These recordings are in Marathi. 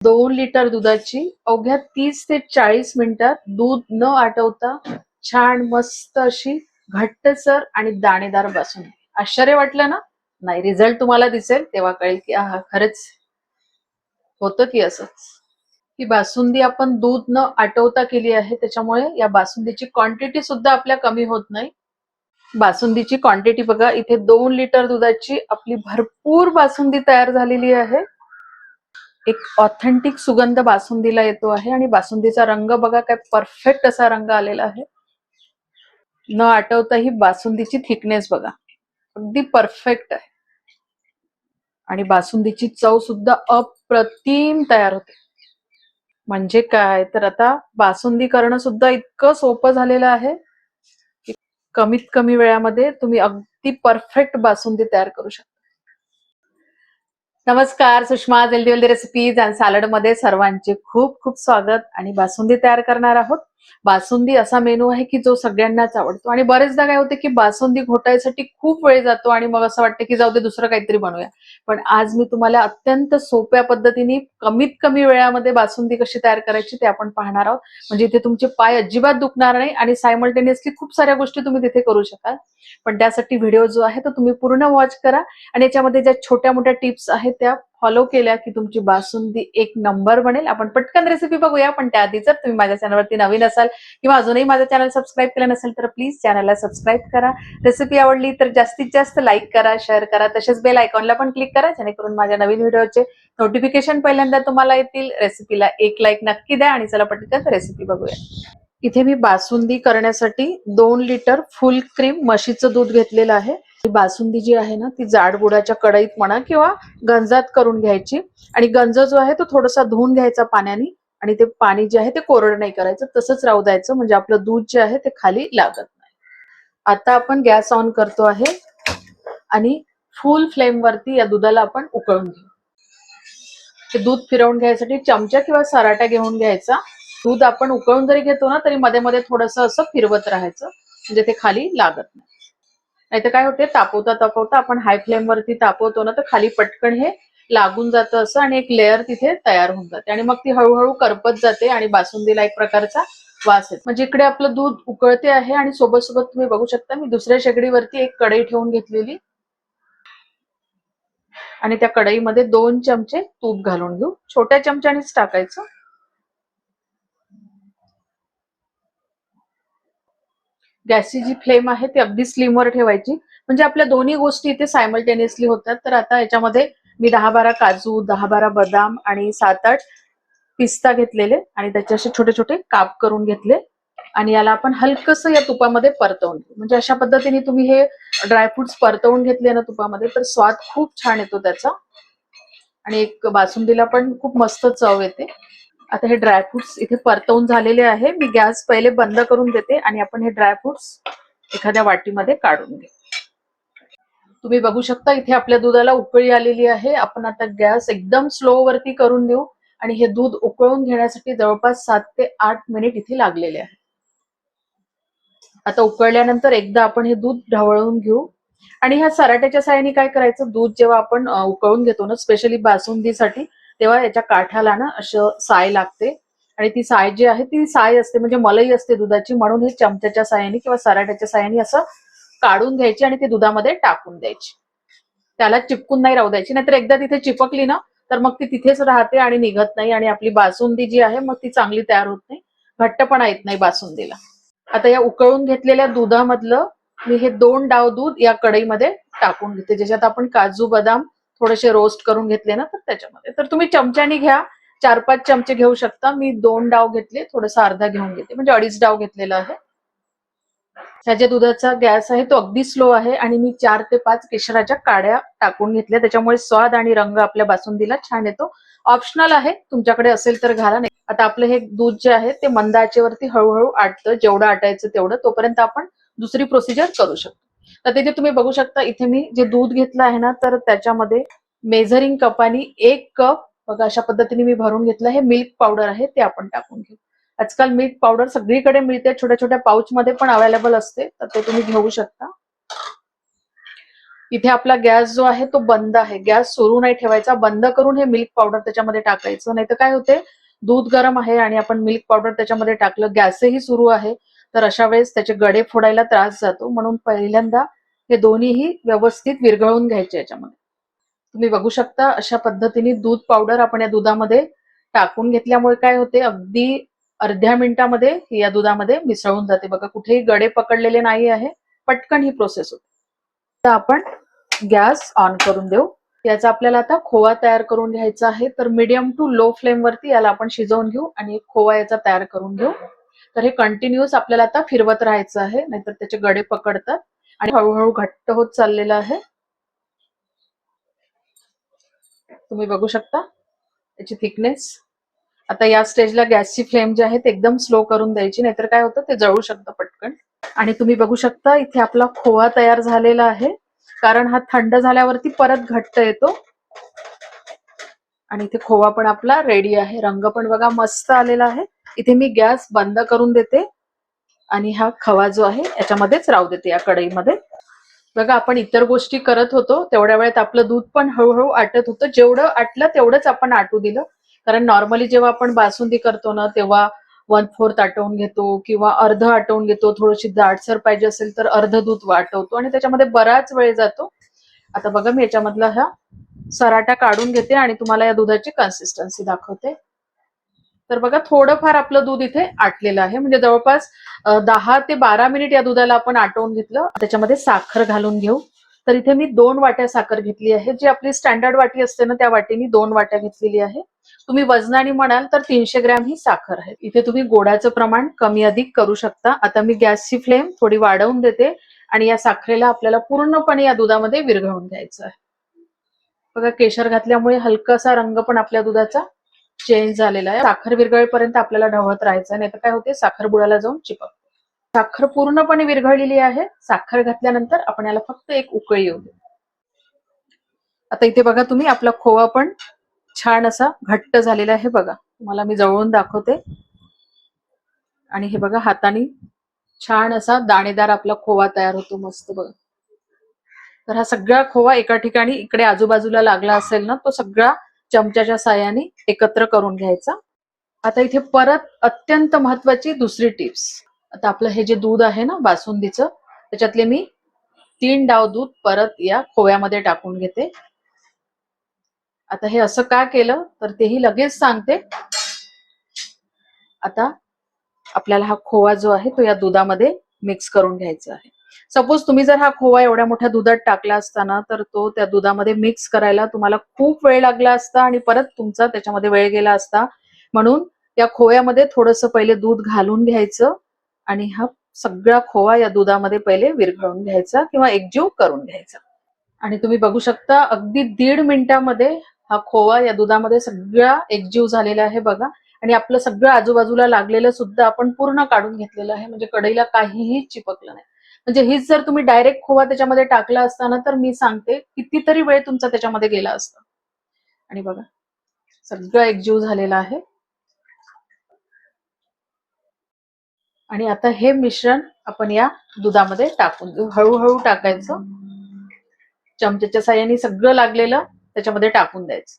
दोन लिटर दुधाची अवघ्या तीस ते चाळीस मिनिटात दूध न आटवता छान मस्त अशी घट्टसर आणि दाणेदार बासुंदी आश्चर्य वाटलं ना? नाही रिझल्ट तुम्हाला दिसेल तेव्हा कळेल की हा खरंच होतं की असंच. ही बासुंदी आपण दूध न आटवता केली आहे त्याच्यामुळे या बासुंदीची क्वांटिटी सुद्धा आपल्या कमी होत नाही. बासुंदीची क्वांटिटी बघा इथे दोन लिटर दुधाची आपली भरपूर बासुंदी तयार झालेली आहे. एक ऑथेंटिक सुगंध बासुंदीला येतो आहे आणि बासुंदीचा रंग बघा काय परफेक्ट असा रंग आलेला आहे. न आठवता ही बासुंदीची थिकनेस बघा. अगदी परफेक्ट आहे. आणि बासुंदीची चव सुद्धा अप्रतिम तयार होते. म्हणजे काय? तर आता बासुंदी करणं सुद्धा इतकं सोपं झालेलं आहे की कमीत कमी वेळामध्ये तुम्ही अगदी परफेक्ट बासुंदी तयार करू शकता. नमस्कार सुषमा हेल्दी रेसिपीज अँड सॅलडमध्ये सर्वांचे खूप खूप स्वागत आणि बासुंदी तयार करणार आहोत. बासुंदी असा मेनू आहे की जो सगळ्यांनाच आवडतो. आणि बरेचदा काय होते की बासुंदी घोटायसाठी खूप वेळ जातो आणि मग असं वाटतं की जाऊ दे दुसरं काहीतरी बनवूया. पण आज मी तुम्हाला अत्यंत सोप्या पद्धतीने कमीत कमी वेळामध्ये बासुंदी कशी तयार करायची ते आपण पाहणार आहोत. म्हणजे इथे तुमचे पाय अजिबात दुखणार नाही आणि सायमल्टेनियसली खूप साऱ्या गोष्टी तुम्ही तिथे करू शकाल. पण त्यासाठी व्हिडिओ जो आहे तो तुम्ही पूर्ण वॉच करा. आणि याच्यामध्ये ज्या छोट्या मोठ्या टिप्स आहेत त्या फॉलो केल्या की तुमची बासुंदी एक नंबर बनेल. आपण पटकन रेसिपी बघूया पण त्याआधी जर तुम्ही माझ्या चॅनलवरती नवीन असाल किंवा अजूनही माझं चॅनल सबस्क्राईब केलं नसेल तर प्लीज चॅनलला सबस्क्राईब करा. रेसिपी आवडली तर जास्तीत जास्त लाईक करा शेअर करा. तसेच बेल आयकॉनला पण क्लिक करा जेणेकरून माझ्या नवीन व्हिडिओचे नोटिफिकेशन पहिल्यांदा तुम्हाला येतील. रेसिपीला एक लाईक नक्की द्या आणि चला पटकन रेसिपी बघूया. इथे मी बासुंदी करण्यासाठी दोन लिटर फुल क्रीम म्हशीचं दूध घेतलेलं आहे. बासुंदी जी आहे ना ती जाड बुडाच्या कढईत म्हणा किंवा गंजात करून घ्यायची. आणि गंज जो आहे तो थोडासा धुवून घ्यायचा पाण्याने आणि ते पाणी जे आहे ते कोरड नाही करायचं तसंच राहू द्यायचं. म्हणजे आपलं दूध जे आहे ते खाली लागत नाही. आता आपण गॅस ऑन करतो आहे आणि फुल फ्लेम वरती या दुधाला आपण उकळून घेऊ. ते दूध फिरवून घ्यायसाठी चमचा किंवा सराटा घेऊन घ्यायचा. दूध आपण उकळून जरी घेतो ना तरी मध्ये मध्ये थोडस असं फिरवत राहायचं. म्हणजे ते खाली लागत नाही. नाहीतर काय होते तापवता तापवता आपण हाय फ्लेमवरती तापवतो ना तर खाली पटकन हे लागून जातं असं आणि एक लेअर तिथे तयार होऊन जाते. आणि मग ती हळूहळू करपत जाते आणि बासुंदीला एक प्रकारचा वास येतो. म्हणजे इकडे आपलं दूध उकळते आहे आणि सोबत सोबत तुम्ही बघू शकता मी दुसऱ्या शेगडीवरती एक कढई ठेवून घेतलेली. आणि त्या कढईमध्ये दोन चमचे तूप घालून घेऊ. छोट्या चमच्यानेच टाकायचं. गॅसची जी फ्लेम आहे ती अगदी स्लिमवर ठेवायची. म्हणजे आपल्या दोन्ही गोष्टी इथे सायमल्टेनियसली होतात. तर आता याच्यामध्ये मी दहा बारा काजू दहा बारा बदाम आणि सात आठ पिस्ता घेतलेले आणि त्याचे असे छोटे छोटे काप करून घेतले. आणि याला आपण हलकस या तुपामध्ये परतवून घेऊ. म्हणजे अशा पद्धतीने तुम्ही हे ड्रायफ्रुट्स परतवून घेतले ना तुपामध्ये तर स्वाद खूप छान येतो त्याचा. आणि एक बासुंदीला पण खूप मस्त चव येते. आता हे ड्रायफ्रुट्स इथे परतवून झालेले आहे. मी गॅस पहिले बंद करून देते आणि आपण हे ड्रायफ्रुट्स एखाद्या वाटीमध्ये काढून घेऊ तुम्ही बघू शकता इथे आपल्या दुधाला उकळी आलेली आहे. आपण आता गॅस एकदम स्लो वरती करून देऊ आणि हे दूध उकळून घेण्यासाठी जवळपास सात ते आठ मिनिट इथे लागलेले आहे. आता उकळल्यानंतर एकदा आपण हे दूध ढवळून घेऊ. आणि ह्या सराट्याच्या साह्याने काय करायचं? दूध जेव्हा आपण उकळून घेतो ना स्पेशली बासुंदीसाठी तेव्हा याच्या काठाला ना असं साय लागते. आणि ती साय जी आहे ती साय असते म्हणजे मलई असते दुधाची म्हणून हे चमच्याच्या साह्याने किंवा सराट्याच्या साह्याने असं काढून घ्यायची आणि ती दुधामध्ये टाकून द्यायची. त्याला चिपकून नाही राहू द्यायची नाहीतर एकदा तिथे चिपकली ना तर मग ती तिथेच राहते आणि निघत नाही आणि आपली बासुंदी जी आहे मग ती चांगली तयार होत नाही. घट्टपणा येत नाही बासुंदीला. आता या उकळून घेतलेल्या दुधामधलं मी हे दोन डाव दूध या कढईमध्ये टाकून घेते ज्याच्यात आपण काजू बदाम थोडेसे रोस्ट करून घेतले ना तर त्याच्यामध्ये. तर तुम्ही चमच्यानी घ्या. चार पाच चमचे घेऊ शकता. मी दोन डाव घेतले. थोडासा अर्धा घेऊन घेते. म्हणजे अडीच डाव घेतलेला आहे. ह्याच्या दुधाचा गॅस आहे तो अगदी स्लो आहे आणि मी चार ते पाच केशराच्या काड्या टाकून घेतल्या. त्याच्यामुळे स्वाद आणि रंग आपल्या बासुंदीला छान येतो. ऑप्शनल आहे. तुमच्याकडे असेल तर घाला नाही. आता आपलं हे दूध जे आहे ते मंद आचेवरती हळूहळू आटतं. जेवढं आटायचं तेवढं. तोपर्यंत आपण दुसरी प्रोसिजर करू शकतो. तर तिथे तुम्ही बघू शकता इथे मी जे दूध घेतलं आहे ना तर त्याच्यामध्ये मेझरिंग कपानी एक कप बघा अशा पद्धतीने मी भरून घेतलं हे मिल्क पावडर आहे ते आपण टाकून घेऊ. आजकाल मिल्क पावडर सगळीकडे मिळते छोट्या छोट्या पाऊच मध्ये पण अवेलेबल असते तर ते तुम्ही घेऊ शकता. इथे आपला गॅस जो आहे तो बंद आहे. गॅस सुरू नाही ठेवायचा बंद करून हे मिल्क पावडर त्याच्यामध्ये टाकायचं. नाही तर काय होते दूध गरम आहे आणि आपण मिल्क पावडर त्याच्यामध्ये टाकलं गॅसही सुरू आहे. तर अशा वेळेस त्याचे गडे फोडायला त्रास जातो. म्हणून पहिल्यांदा हे दोन्हीही व्यवस्थित विरघळून घ्यायचे याच्यामध्ये. तुम्ही बघू शकता अशा पद्धतीने दूध पावडर आपण या दुधामध्ये टाकून घेतल्यामुळे काय होते अगदी अर्ध्या मिनिटामध्ये या दुधामध्ये मिसळून जाते. बघा कुठेही गडे पकडलेले नाही आहे पटकन ही प्रोसेस होते. तर आपण गॅस ऑन करून देऊ. याचा आपल्याला आता खोवा तयार करून घ्यायचा आहे. तर मीडियम टू लो फ्लेम वरती याला आपण शिजवून घेऊ आणि एक खोवा याचा तयार करून घेऊ. तर हे कंटिन्युअस आपल्याला आता फिरवत राहायचं आहे नाहीतर त्याचे गडे पकडतात. आणि हळूहळू घट्ट होत चाललेलं आहे. तुम्ही बघू शकता. त्याची थिकनेस आता या स्टेजला गॅसची फ्लेम जी आहे ते एकदम स्लो करून द्यायची नाहीतर काय होतं ते जळू शकतं पटकन. आणि तुम्ही बघू शकता इथे आपला खोवा तयार झालेला आहे. कारण हा थंड झाल्यावरती परत घट्ट येतो. आणि इथे खोवा पण आपला रेडी आहे. रंग पण बघा मस्त आलेला आहे. इथे मी गॅस बंद करून देते. आणि हा खवा जो आहे याच्यामध्येच राहू देते या कढईमध्ये. बघा आपण इतर गोष्टी करत होतो तेवढ्या वेळात आपलं दूध पण हळूहळू आटत होतं. जेवढं आटलं तेवढंच आपण आटू दिलं. कारण नॉर्मली जेव्हा आपण बासुंदी करतो ना तेव्हा वन फोर्थ आटवून घेतो किंवा अर्ध आटवून घेतो. थोडीशी जाडसर पाहिजे असेल तर अर्ध दूध वाटवतो आणि त्याच्यामध्ये बराच वेळ जातो. आता बघा मी याच्यामधला हा सराटा काढून घेते आणि तुम्हाला या दुधाची कन्सिस्टन्सी दाखवते. तर बघा थोडंफार आपलं दूध इथे आटलेलं आहे. म्हणजे जवळपास दहा ते बारा मिनिट या दुधाला आपण आटवून घेतलं. त्याच्यामध्ये साखर घालून घेऊ. तर इथे मी दोन वाट्या साखर घेतली आहे. जी आपली स्टँडर्ड वाटी असते ना त्या वाटीने दोन वाट्या घेतलेली आहे. तुम्ही वजनाने म्हणाल तर तीनशे ग्रॅम ही साखर आहे. इथे तुम्ही गोडाचं प्रमाण कमी अधिक करू शकता. आता मी गॅसची फ्लेम थोडी वाढवून देते आणि या साखरेला आपल्याला पूर्णपणे या दुधामध्ये विरघळून घ्यायचं आहे. बघा केशर घातल्यामुळे हलकासा रंग पण आपल्या दुधाचा चेंज झालेला आहे. साखर विरघळेपर्यंत आपल्याला ढवळत राहायचं नाही तर काय होते? साखर बुडाला जाऊन चिपक साखर पूर्णपणे विरघळलेली आहे. साखर घातल्यानंतर आपण याला फक्त एक उकळी येऊ दे आता इथे बघा तुम्ही आपला खोवा पण छान असा घट्ट झालेला आहे बघा. तुम्हाला मी जवळून दाखवते. आणि हे बघा हाताने छान असा दाणेदार आपला खोवा तयार होतो. मस्त बघा. तर हा सगळा खोवा एका ठिकाणी इकडे आजूबाजूला लागला असेल ना तो सगळा चमच्याच्या साह्याने एकत्र करून घ्यायचा. आता इथे परत अत्यंत महत्वाची दुसरी टिप्स आता आपलं हे जे दूध आहे ना बासुंदीचं त्याच्यातले मी तीन डाव दूध परत या खोव्यामध्ये टाकून घेते. आता हे असं का केलं तर तेही लगेच सांगते. आता आपल्याला हा खोवा जो आहे तो या दुधामध्ये मिक्स करून घ्यायचा आहे. सपोज तुम्ही जर हा खोवा एवढ्या मोठ्या दुधात टाकला असताना तर तो त्या दुधामध्ये मिक्स करायला तुम्हाला खूप वेळ लागला असता आणि परत तुमचा त्याच्यामध्ये वेळ गेला असता. म्हणून त्या खोव्यामध्ये थोडस पहिले दूध घालून घ्यायचं आणि हा सगळा खोवा या दुधामध्ये पहिले विरघळून घ्यायचा किंवा एकजीव करून घ्यायचा. आणि तुम्ही बघू शकता अगदी दीड मिनिटामध्ये हा खोवा या दुधामध्ये सगळा एकजीव झालेला आहे बघा. आणि आपलं सगळं आजूबाजूला लागलेलं सुद्धा आपण पूर्ण काढून घेतलेलं आहे. म्हणजे कढईला काहीही चिपकलं नाही. म्हणजे हीच जर तुम्ही डायरेक्ट खोवा त्याच्यामध्ये टाकला असताना तर मी सांगते कितीतरी वेळ तुमचा त्याच्यामध्ये गेला असता. आणि बघा सगळं एकजीव झालेलं आहे. आणि आता हे मिश्रण आपण या दुधामध्ये टाकून देऊ हळूहळू टाकायचं. चमच्याच्या साह्याने सगळं लागलेलं त्याच्यामध्ये टाकून द्यायचं.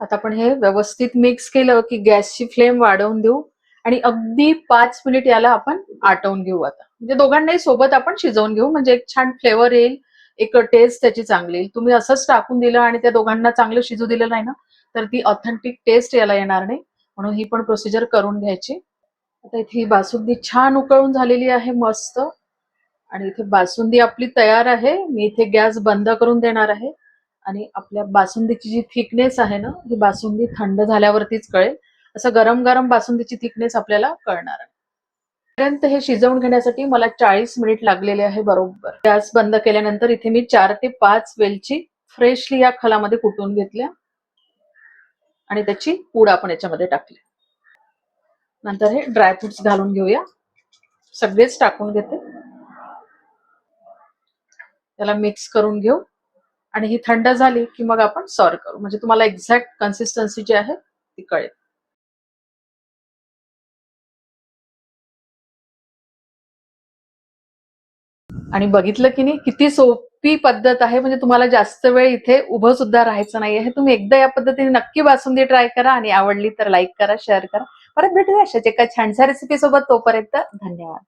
आता आपण हे व्यवस्थित मिक्स केलं की गॅसची फ्लेम वाढवून देऊ. आणि अगदी पाच मिनिट याला आपण आटवून घेऊ आता. म्हणजे दोघांनाही सोबत आपण शिजवून घेऊ. म्हणजे एक छान फ्लेवर येईल एक टेस्ट त्याची चांगली येईल. तुम्ही असंच टाकून दिलं आणि त्या दोघांना चांगलं शिजू दिलं नाही ना तर ती ऑथेंटिक टेस्ट याला येणार नाही. म्हणून ही पण प्रोसिजर करून घ्यायची. आता इथे ही बासुंदी छान उकळून झालेली आहे मस्त. आणि इथे बासुंदी आपली तयार आहे. मी इथे गॅस बंद करून देणार आहे. आणि आपल्या बासुंदीची जी थिकनेस आहे ना ही बासुंदी थंड झाल्यावरतीच कळेल. असं गरम गरम बासुंदीची थिकनेस आपल्याला कळणार पर्यंत हे शिजवून घेण्यासाठी मला चाळीस मिनिट लागलेले आहे बरोबर. गॅस बंद केल्यानंतर इथे मी चार ते पाच वेलची फ्रेशली या खलामध्ये कुटून घेतल्या. आणि त्याची पूड आपण याच्यामध्ये टाकली. नंतर हे ड्रायफ्रुट्स घालून घेऊया. सगळेच टाकून घेते. त्याला मिक्स करून घेऊ. आणि ही थंड झाली की मग आपण सर्व करू. म्हणजे तुम्हाला एक्झॅक्ट कन्सिस्टन्सी जी आहे ती कळेल. आणि बघितलं की नाही किती सोपी पद्धत आहे. म्हणजे तुम्हाला जास्त वेळ इथे उभं सुद्धा राहायचं नाहीये हे तुम्ही एकदा या पद्धतीने नक्की बासुंदी ट्राय करा आणि आवडली तर लाईक करा शेअर करा. परत भेटूया अशाच एका छानशा रेसिपी सोबत. तोपर्यंत धन्यवाद.